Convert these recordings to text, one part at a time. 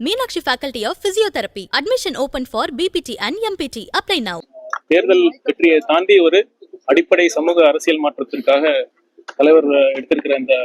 Meenakshi faculty of physiotherapy admission open for BPT and MPT apply now தேர்தல் வெற்றியை தாண்டி ஒரு அடிப்படை சமூக அரசியல் மாற்றத்திற்காக தலைவர் எடுத்திருக்கிற இந்த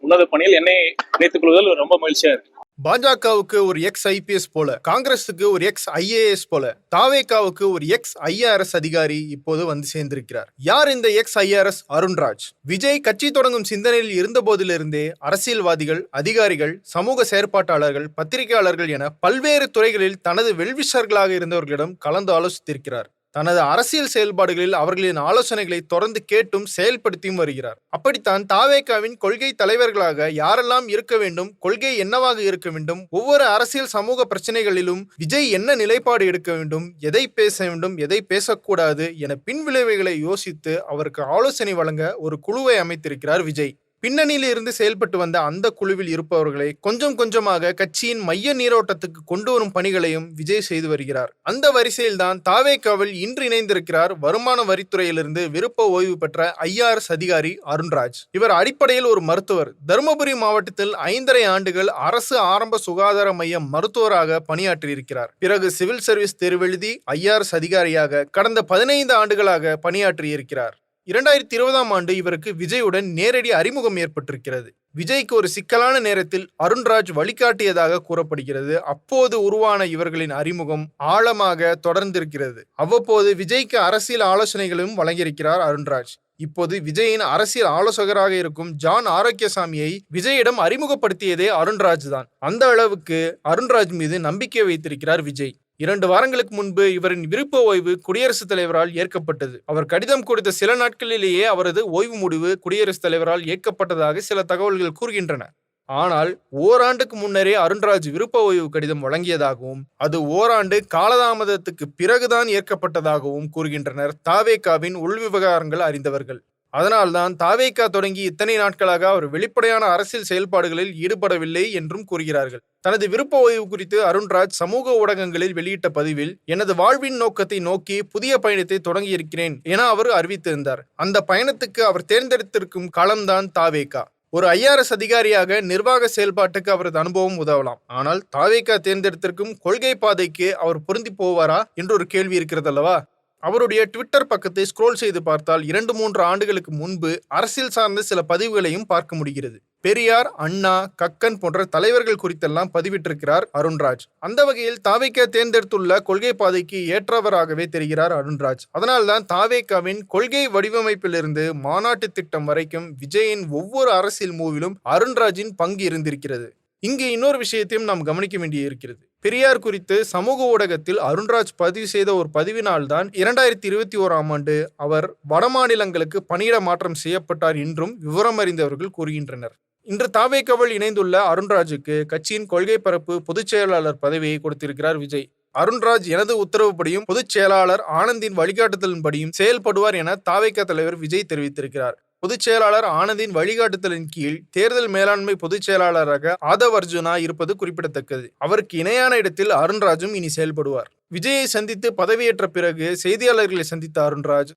உன்னத பணியில் என்னை இணைத்துக் கொள்வதில் ரொம்ப மகிழ்ச்சியா இருக்கு. பாஜகவுக்கு ஒரு எக்ஸ் ஐபிஎஸ் போல காங்கிரஸுக்கு ஒரு எக்ஸ் ஐஏஎஸ் போல தாவேகாவுக்கு ஒரு எக்ஸ் ஐஆர்எஸ் அதிகாரி இப்போது வந்து சேர்ந்திருக்கிறார். யார் இந்த எக்ஸ் ஐஆர்எஸ் அருண்ராஜ். விஜய் கட்சி தொடங்கும் சிந்தனையில் இருந்த போதிலிருந்தே அரசியல்வாதிகள் அதிகாரிகள் சமூக செயற்பாட்டாளர்கள் பத்திரிகையாளர்கள் என பல்வேறு துறைகளில் தனது வெல்விஷர்களாக இருந்தவர்களிடம் கலந்து ஆலோசித்திருக்கிறார். தனது அரசியல் செயல்பாடுகளில் அவர்களின் ஆலோசனைகளை தொடர்ந்து கேட்டும் செயல்படுத்தியும் வருகிறார். அப்படித்தான் தாவேகாவின் கொள்கை தலைவர்களாக யாரெல்லாம் இருக்க வேண்டும் கொள்கை என்னவாக இருக்க வேண்டும் ஒவ்வொரு அரசியல் சமூக பிரச்சனைகளிலும் விஜய் என்ன நிலைப்பாடு எடுக்க வேண்டும் எதை பேச வேண்டும் எதை பேசக்கூடாது என பின்விளைவுகளை யோசித்து அவருக்கு ஆலோசனை வழங்க ஒரு குழுவை அமைத்திருக்கிறார் விஜய். பின்னணியில் இருந்து செயல்பட்டு வந்த அந்த குழுவில் இருப்பவர்களை கொஞ்சம் கொஞ்சமாக கட்சியின் மைய நீரோட்டத்துக்கு கொண்டு வரும் பணிகளையும் விஜய் செய்து வருகிறார். அந்த வரிசையில்தான் தாவேக்காவில் இன்று இணைந்திருக்கிறார் வருமான வரித்துறையிலிருந்து விருப்ப ஓய்வு பெற்ற ஐஆர்எஸ் அதிகாரி அருண்ராஜ். இவர் அடிப்படையில் ஒரு மருத்துவர். தருமபுரி மாவட்டத்தில் ஐந்தரை ஆண்டுகள் அரசு ஆரம்ப சுகாதார மையம் மருத்துவராக பணியாற்றியிருக்கிறார். பிறகு சிவில் சர்வீஸ் தேர்வெழுதி ஐஆர்எஸ் அதிகாரியாக கடந்த பதினைந்து ஆண்டுகளாக பணியாற்றியிருக்கிறார். இரண்டாயிரத்தி இருபதாம் ஆண்டு இவருக்கு விஜயுடன் நேரடி அறிமுகம் ஏற்பட்டிருக்கிறது. விஜய்க்கு ஒரு சிக்கலான நேரத்தில் அருண்ராஜ் வழிகாட்டியதாக கூறப்படுகிறது. அப்போது உருவான இவர்களின் அறிமுகம் ஆழமாக தொடர்ந்திருக்கிறது. அவ்வப்போது விஜய்க்கு அரசியல் ஆலோசனைகளும் வழங்கியிருக்கிறார் அருண்ராஜ். இப்போது விஜயின் அரசியல் ஆலோசகராக இருக்கும் ஜான் ஆரோக்கியசாமியை விஜயிடம் அறிமுகப்படுத்தியதே அருண்ராஜ் தான். அந்த அளவுக்கு அருண்ராஜ் மீது நம்பிக்கை வைத்திருக்கிறார் விஜய். இரண்டு வாரங்களுக்கு முன்பு இவரின் விருப்ப ஓய்வு குடியரசுத் தலைவரால் ஏற்கப்பட்டது. அவர் கடிதம் கொடுத்த சில நாட்களிலேயே அவரது ஓய்வு முடிவு குடியரசுத் தலைவரால் ஏற்கப்பட்டதாக சில தகவல்கள் கூறுகின்றன. ஆனால் ஓராண்டுக்கு முன்னரே அருண்ராஜ் விருப்ப ஓய்வு கடிதம் வழங்கியதாகவும் அது ஓராண்டு காலதாமதத்துக்கு பிறகுதான் ஏற்கப்பட்டதாகவும் கூறுகின்றனர் தாவேகாவின் உள்விவகாரங்கள் அறிந்தவர்கள். அதனால்தான் தாவேக்கா தொடங்கி இத்தனை நாட்களாக அவர் வெளிப்படையான அரசியல் செயல்பாடுகளில் ஈடுபடவில்லை என்றும் கூறுகிறார்கள். தனது விருப்ப ஓய்வு குறித்து அருண்ராஜ் சமூக ஊடகங்களில் வெளியிட்ட பதிவில் எனது வாழ்வின் நோக்கத்தை நோக்கி புதிய பயணத்தை தொடங்கியிருக்கிறேன் என அவர் அறிவித்திருந்தார். அந்த பயணத்துக்கு அவர் தேர்ந்தெடுத்திருக்கும் களம்தான் தாவேக்கா. ஒரு ஐஆர்எஸ் அதிகாரியாக நிர்வாக செயல்பாட்டுக்கு அவரது அனுபவம் உதவலாம். ஆனால் தாவேக்கா தேர்ந்தெடுத்திருக்கும் கொள்கை பாதைக்கு அவர் பொருந்தி போவாரா என்று ஒரு கேள்வி இருக்கிறது அல்லவா அவருடைய ட்விட்டர் பக்கத்தை ஸ்க்ரோல் செய்து பார்த்தால் இரண்டு மூன்று ஆண்டுகளுக்கு முன்பு அரசியல் சார்ந்த சில பதிவுகளையும் பார்க்க முடிகிறது. பெரியார் அண்ணா கக்கன் போன்ற தலைவர்கள் குறித்தெல்லாம் பதிவிட்டிருக்கிறார் அருண்ராஜ். அந்த வகையில் தாவேக்கா தேர்ந்தெடுத்துள்ள கொள்கை பாதைக்கு ஏற்றவராகவே தெரிகிறார் அருண்ராஜ். அதனால்தான் தாவேக்காவின் கொள்கை வடிவமைப்பிலிருந்து மாநாட்டு திட்டம் வரைக்கும் விஜயின் ஒவ்வொரு அரசியல் மூவிலும் அருண்ராஜின் பங்கு இருந்திருக்கிறது. இங்கு இன்னொரு விஷயத்தையும் நாம் கவனிக்க வேண்டிய இருக்கிறது பெரியார் குறித்து சமூக ஊடகத்தில் அருண்ராஜ் பதிவு செய்த ஒரு பதிவினால்தான் இரண்டாயிரத்தி இருபத்தி ஓராம் ஆண்டு அவர் வடமாநிலங்களுக்கு பணியிட மாற்றம் செய்யப்பட்டார் என்றும் விவரம் அறிந்தவர்கள் கூறுகின்றனர். இன்று தாவேக்கவல் இணைந்துள்ள அருண்ராஜுக்கு கட்சியின் கொள்கை பரப்பு பொதுச் செயலாளர் பதவியை கொடுத்திருக்கிறார் விஜய். அருண்ராஜ் எனது உத்தரவுப்படியும் பொதுச் செயலாளர் ஆனந்தின் வழிகாட்டுதலின்படியும் செயல்படுவார் என தாவேக்க தலைவர் விஜய் தெரிவித்திருக்கிறார். பொதுச் செயலாளர் ஆனந்தின் வழிகாட்டுதலின் கீழ் தேர்தல் மேலாண்மை பொதுச் செயலாளராக ஆதவ் அர்ஜுனா இருப்பது குறிப்பிடத்தக்கது. அவருக்கு இணையான இடத்தில் அருண்ராஜும் இனி செயல்படுவார். விஜயை சந்தித்து பதவியேற்ற பிறகு செய்தியாளர்களை சந்தித்த அருண்ராஜ்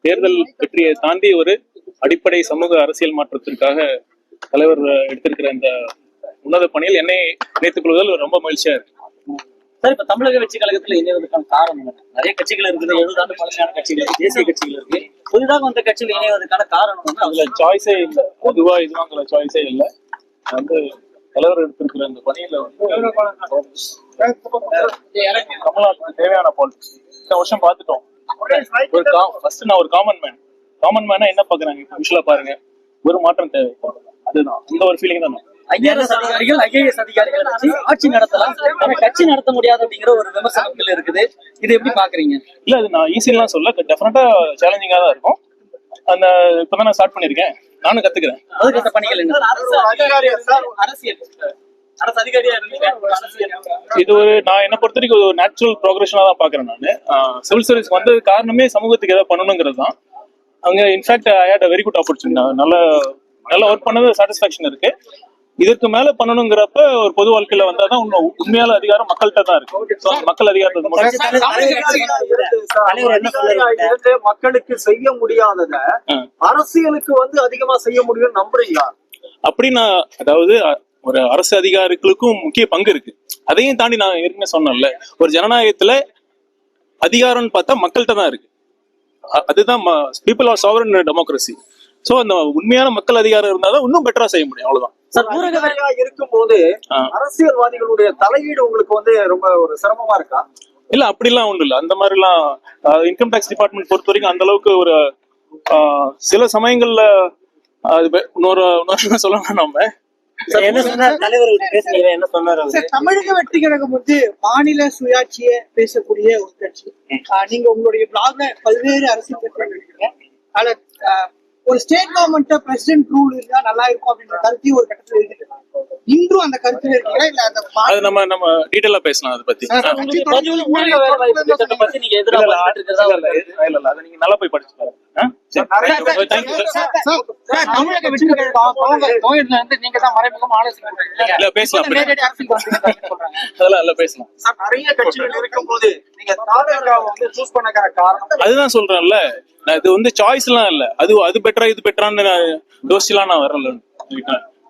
தேர்தல் வெற்றியை தாண்டி ஒரு அடிப்படை சமூக அரசியல் மாற்றத்திற்காக தலைவர் எடுத்திருக்கிற இந்த உன்னத பணியில் என்னை இணைத்துக் கொள்வதில் ரொம்ப மகிழ்ச்சியா இருக்கு. சார் இப்ப தமிழக வெற்றி கழகத்துல இணைவதற்கான காரணம்? நிறைய கட்சிகள் இருக்குது எழுபது ஆண்டு பழமையான கட்சிகள் தேசிய கட்சிகள் இருக்கு. புதிதாக வந்த கட்சியில் இணைவதற்கான காரணம் வந்து அதுல சாய்ஸே இல்லை. பொதுவா இதுவாங்கிற சாய்ஸே இல்லை. வந்து தலைவர் எடுத்திருக்கிற இந்த பணியில வந்து கமலாக்கு தேவையான பாலிசி இந்த வருஷம் பார்த்துட்டோம். ஒரு ஃபர்ஸ்ட் நான் ஒரு காமன் மேன் காமன் மேனா என்ன பாக்குறாங்க இப்போ விஷுவலா பாருங்க. ஒரு மாற்றம் தேவை. அதுதான். இந்த ஒரு ஃபீலிங் தான். ஐஆர்எஸ் அதிகாரிகள் ஐஏஎஸ் அதிகாரிகளை வச்சு ஆட்சி நடத்தலாம். ஆனா கட்சி நடத்த முடியாது அப்படிங்கிற ஒரு விமர்சனங்கள் இருக்குது. இது எப்படி பாக்குறீங்க இல்ல அது நான் ஈஸிலாம் சொல்ல டெஃபினட்டா சேலஞ்சிங்கா தான் இருக்கும். அந்த இப்பதான் நான் ஸ்டார்ட் பண்ணிருக்கேன் நானும் கத்துக்கிறேன். அதுக்கு அந்த பணிகள் இது ஒரு நான் என்ன பொறுத்த வரைக்கும் ஒரு நேச்சுரல் ப்ரோக்ரஷனா தான் பாக்குறேன் நான். சிவில் சர்வீஸ் வந்தது காரணமே சமூகத்துக்கு ஏதாவது பண்ணணுங்கிறது தான். அங்க in fact I had a very good opportunity நல்ல நல்ல ஒர்க் பண்ணது சாட்டிஸ்பாக்சன் இருக்கு. இதுக்கு மேல பண்ணணுங்கிறப்ப ஒரு பொது வாழ்க்கையில வந்தாதான் உண்மை- உண்மையான அதிகாரம் மக்கள்கிட்ட தான் இருக்கு. மக்கள் அதிகாரத்தை மக்களுக்கு செய்ய முடியாதத. அரசியலுக்கு வந்து அதிகமா செய்ய முடியும்னு நம்புறீங்களா? அப்படின்னா அதாவது அ- ஒரு அரசு அதிகாரிகளுக்கும் முக்கிய பங்கு இருக்கு. அதையும் தாண்டி நான் ஏற்கனவே சொன்னேன்ல ஒரு ஜனநாயகத்துல அதிகாரம்னு பார்த்தா மக்கள்கிட்ட தான் இருக்கு. அதுதான் people are sovereign democracy so அந்த உண்மையான மக்கள் அதிகாரம் இருந்தால் தான் இன்னும் பெட்டரா செய்ய முடியும் அவ்வளவுதான். சார் ஊரக வேலை அதிகாரியா இருக்கும்போது. அரசியல்வாதிகளுடைய தலையீடு உங்களுக்கு வந்து ரொம்ப ஒரு சிரமமா இருக்கா? இல்ல அப்படிலாம் ஒண்ணும் இல்ல. அந்த மாதிரிலாம் இன்கம் டேக்ஸ் டிபார்ட்மெண்ட் பொறுத்த வரைக்கும் அந்த அளவுக்கு ஒரு ஆஹ், சில சமயங்கள்ல அது இன்னொரு இன்னொரு சொல்லணும் நம்ம. தமிழக வெற்றி கழகம் வந்து மாநில சுயாட்சியை பேசக்கூடிய ஒரு கட்சி. நீங்க உங்களுடைய பிளாக்ல பல்வேறு அரசியல் கட்சிகள் ஆஹ், ஒரு ஸ்டேட் கவர்மெண்ட் பிரசிடென்ட் ரூல் இருந்தா நல்லா இருக்கும் அப்படின்ற கருத்தையும் ஒரு கட்டத்தில் இருக்குது இன்றும் அந்த கருத்துல இருக்கீங்களா இல்ல அந்த அது நம்ம நம்ம டீட்டெயிலா பேசலாம் அதை பத்தி பத்தி நீங்க நல்லா போய் படிச்சு தமிழக வெற்றி நீங்க தான் மறைமுகமா ஆலோசனை பேசலாம். அதெல்லாம் இல்ல பேசலாம். சார் நிறைய கட்சிகள் இருக்கும்போது நீங்க தாவேகாவை வந்து சூஸ் பண்ணக்கான காரணம்? அதுதான் சொல்றேன்ல. நான் இது வந்து சாய்ஸ் எல்லாம் இல்ல. அது அது பெட்டரா இது பெட்டரான்னு நான் யோசிச்சுலாம் நான் வரல?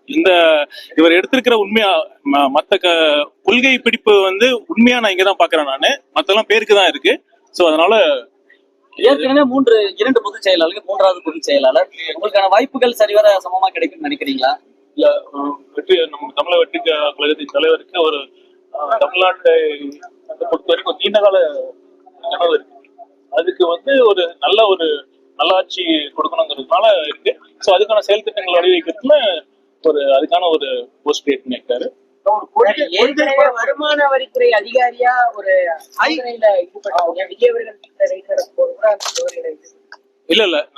இந்த இவர் எடுத்திருக்கிற உண்மையா ம- மத்த க- கொள்கை பிடிப்பு வந்து உண்மையா நான் இங்கதான் பாக்குறேன் நானு. மத்தெல்லாம் பேருக்கு தான் இருக்கு. சோ அதனால ஏற்கனவே மூன்று இரண்டு பொதுச் செயலாளர்கள் மூன்றாவது பொதுச் செயலாளர். உங்களுக்கான வாய்ப்புகள் சரிவர சமமா கிடைக்கும் நினைக்கிறீங்களா? இல்ல வெற்றி நம்ம தமிழக வெற்றி கழகத்தின் தலைவருக்கு ஒரு தமிழ்நாட்டை பொறுத்த வரைக்கும் ஒரு நீண்ட கால கனவு இருக்கு. அதுக்கு வந்து ஒரு நல்ல ஒரு நல்லாட்சி கொடுக்கணுங்கிறதுனால இருக்கு. ஸோ அதுக்கான செயல் திட்டங்கள் வடிவமைக்கிறதுல ஒரு அதுக்கான ஒரு போஸ்ட் கிரியேட் பண்ணியிருக்காரு. ஏற்கனவே வருமான வரித்துறை அதிகாரியா ஒரு இல்ல இல்ல.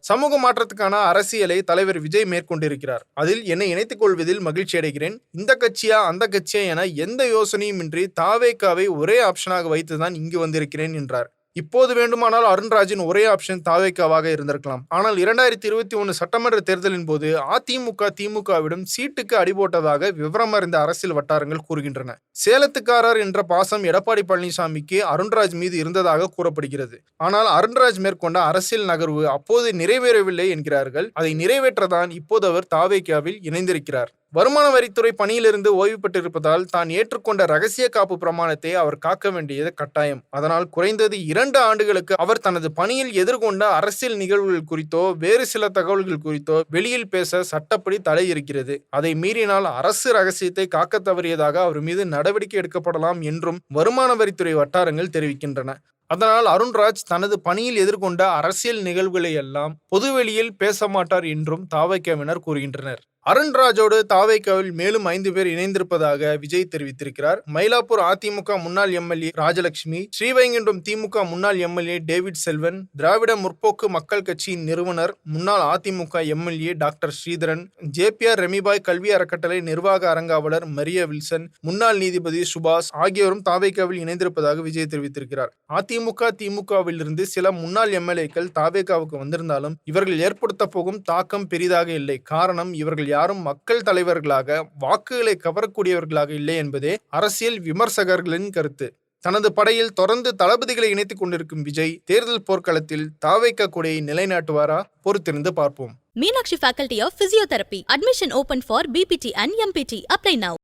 சமூக மாற்றத்துக்கான அரசியலை தலைவர் விஜய் மேற்கொண்டிருக்கிறார். அதில் என்னை இணைத்துக் கொள்வதில் மகிழ்ச்சி அடைகிறேன். இந்த கட்சியா அந்த கட்சியா என எந்த யோசனையும் இன்றி தாவேக்காவை ஒரே ஆப்ஷனாக வைத்துதான் இங்கு வந்திருக்கிறேன் என்றார். இப்போது வேண்டுமானால் அருண்ராஜின் ஒரே ஆப்ஷன் தாவேக்காவாக இருந்திருக்கலாம். ஆனால் இரண்டாயிரத்தி இருபத்தி ஒன்று சட்டமன்ற தேர்தலின் போது அதிமுக திமுகவிடம் சீட்டுக்கு அடிபோட்டதாக விவரம் அறிந்த அரசியல் வட்டாரங்கள் கூறுகின்றன. சேலத்துக்காரர் என்ற பாசம் எடப்பாடி பழனிசாமிக்கு அருண்ராஜ் மீது இருந்ததாக கூறப்படுகிறது. ஆனால் அருண்ராஜ் மேற்கொண்ட அரசியல் நகர்வு அப்போது நிறைவேறவில்லை என்கிறார்கள். அதை நிறைவேற்றதான் இப்போது அவர் தாவேக்காவில் இணைந்திருக்கிறார். வருமான வரித்துறை பணியிலிருந்து ஓய்வு பெற்றிருப்பதால் தான் ஏற்றுக்கொண்ட ரகசிய காப்பு பிரமாணத்தை அவர் காக்க வேண்டியது கட்டாயம். அதனால் குறைந்தது இரண்டு ஆண்டுகளுக்கு அவர் தனது பணியில் எதிர்கொண்ட அரசியல் நிகழ்வுகள் குறித்தோ வேறு சில தகவல்கள் குறித்தோ வெளியில் பேச சட்டப்படி தடை இருக்கிறது. அதை மீறினால் அரசு ரகசியத்தை காக்க தவறியதாக அவர் மீது நடவடிக்கை எடுக்கப்படலாம் என்றும் வருமான வரித்துறை வட்டாரங்கள் தெரிவிக்கின்றன. அதனால் அருண்ராஜ் தனது பணியில் எதிர்கொண்ட அரசியல் நிகழ்வுகளை எல்லாம் பொதுவெளியில் பேச மாட்டார் என்றும் தாவைக்காவினர் கூறுகின்றனர். அருண்ராஜோடு தாவைக்காவில் மேலும் ஐந்து பேர் இணைந்திருப்பதாக விஜய் தெரிவித்திருக்கிறார். மயிலாப்பூர் அதிமுக முன்னாள் எம்எல்ஏ ராஜலட்சுமி ஸ்ரீவைகுண்டம் திமுக முன்னாள் எம்எல்ஏ டேவிட் செல்வன் திராவிட முற்போக்கு மக்கள் கட்சியின் நிறுவனர் முன்னாள் AIADMK MLA doctor Sridharan JPR Remibai கல்வி அறக்கட்டளை நிர்வாக அரங்காவலர் மரியா வில்சன் முன்னாள் நீதிபதி சுபாஷ் ஆகியோரும் தாவைக்காவில் இணைந்திருப்பதாக விஜய் தெரிவித்திருக்கிறார். அதிமுக திமுகவிலிருந்து சில முன்னாள் எம்எல்ஏக்கள் தாவேகாவுக்கு வந்திருந்தாலும் இவர்கள் ஏற்படுத்த போகும் தாக்கம் பெரிதாக இல்லை. காரணம் இவர்கள் யாரும் மக்கள் தலைவர்களாக வாக்குகளை கவரக்கூடியவர்களாக இல்லை என்பதே அரசியல் விமர்சகர்களின் கருத்து. தனது படையில் தொடர்ந்து தளபதிகளை இணைத்துக் கொண்டிருக்கும் விஜய் தேர்தல் போர்க்களத்தில் தாவைக்க கொடையை நிலைநாட்டுவாரா பொறுத்திருந்து பார்ப்போம். Meenakshi faculty of physiotherapy admission open for BPT and MPT apply now